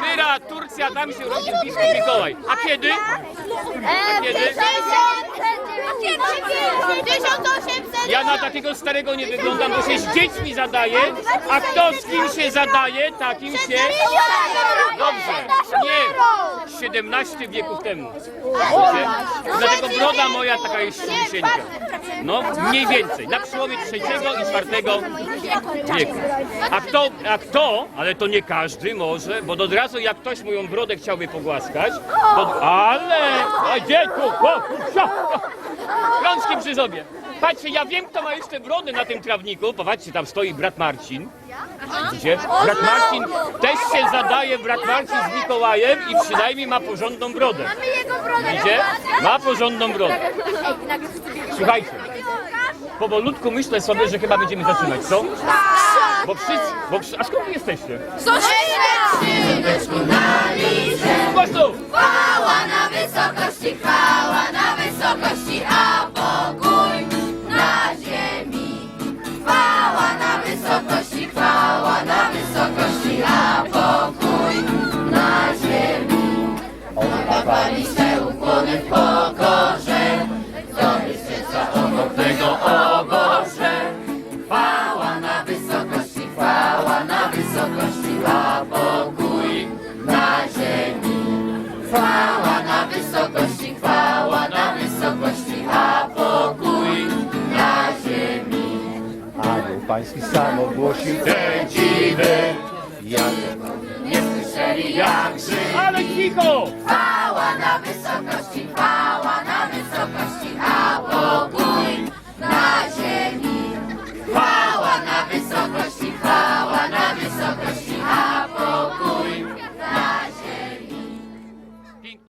Myra, Turcja, tam się urodził biskup Mikołaj. A kiedy? E, Kiedy? 1800. Ja na takiego starego nie wyglądam, bo się z dziećmi zadaje, a kto z kim się zadaje, takim się... Dobrze, nie, 17 wieków temu. Wiecie? Dlatego broda moja taka jest ślisieńka. No, mniej więcej, na przełomie trzeciego i czwartego wieku. A kto, a kto, ale to nie każdy może, bo od razu jak ktoś moją brodę chciałby pogłaskać, to, ale, a gdzie tu, o, sia, rączki przy sobie. Patrzcie, ja wiem, kto ma jeszcze brodę na tym trawniku. Popatrzcie, tam stoi brat Marcin. Widzicie? Brat Marcin też się zadaje, brat Marcin z Mikołajem i przynajmniej ma porządną brodę. Widzicie? Ma porządną brodę. Słuchajcie, powolutku myślę sobie, że chyba będziemy zaczynać, co? Bo wszyscy, bo wszyscy, a skąd wy jesteście? Głośno! Oddawaliście ukłony w pokorze, zdobie serca okropnego o Boże. Chwała na wysokości, chwała na wysokości, a pokój na ziemi. Chwała na wysokości, chwała na wysokości, a pokój na ziemi. Anioł pański sam ogłosił Te dziwy, jak Nie słyszeli jak żyć. ale cicho! Chwała na wysokości, chwała